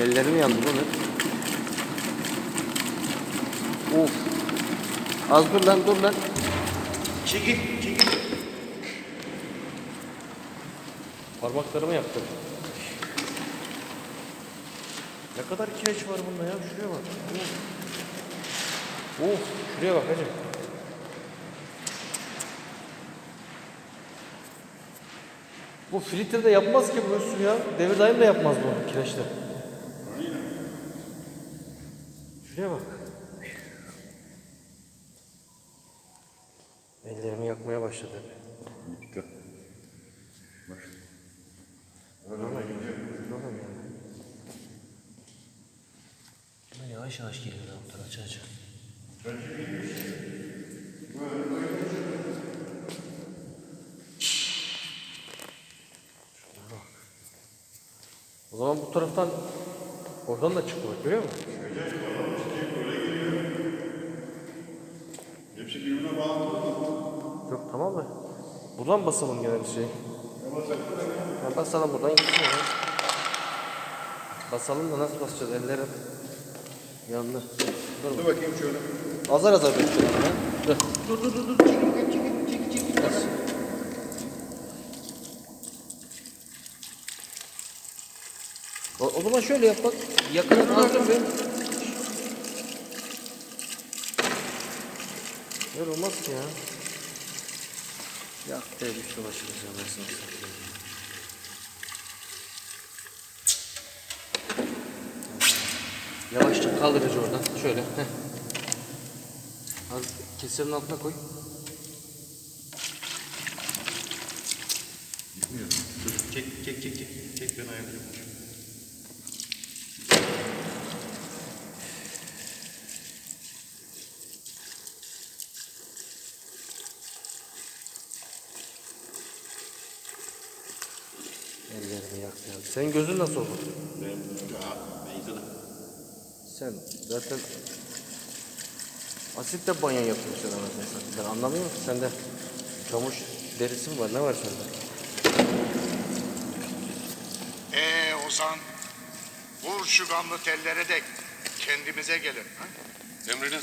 Ellerim yandı bu ne? Of. Az dur lan dur lan. Çekil, çekil. Parmaklarımı yaktım. Ne kadar kireç var bunda ya, şuraya bak. Of. Of. Şuraya bak hacı. Bu filtre de yapmaz ki bu üstü ya. Devir daim de yapmaz bu kireçte. Şuraya bak. Ellerimi yakmaya başladı. Bitti. Bak. Tamam yani. Ama yavaş yavaş geliyor tarafa aç aç. Bak. O zaman bu taraftan oradan da çıktı bak görüyor musun? Hepsi birbirine bağlı. Yok tamam mı? Buradan basalım gene bir şey. Ya basalım buradan gitsin ya. Basalım da nasıl basacağız ellerim yandı. Dur Dur bakayım şöyle. Azar azar bekliyorum ya. Dur. Dur dur dur dur. Çekil çekil çekil çekil. Bas. O, o zaman şöyle yap bak. Yakına aldım ben. Böyle olmaz ki ya. Yak diye ben sana satayım. Yavaşça kaldırıcı oradan. Şöyle. Heh. Az keserin altına koy. Gitmiyor. Çek, çek, çek, çek. Çek, ben ayarlayayım. Ellerimi yaktı ya. Senin gözün nasıl oldu? Ben, de. Sen zaten asitle banyo yapıyorsun anasını satayım. Ben anlamıyorum ki sende çamuş derisi mi var? Ne var sende? Ee Ozan. Vur şu gamlı tellere de kendimize gelin. Ha? Emriniz olsun.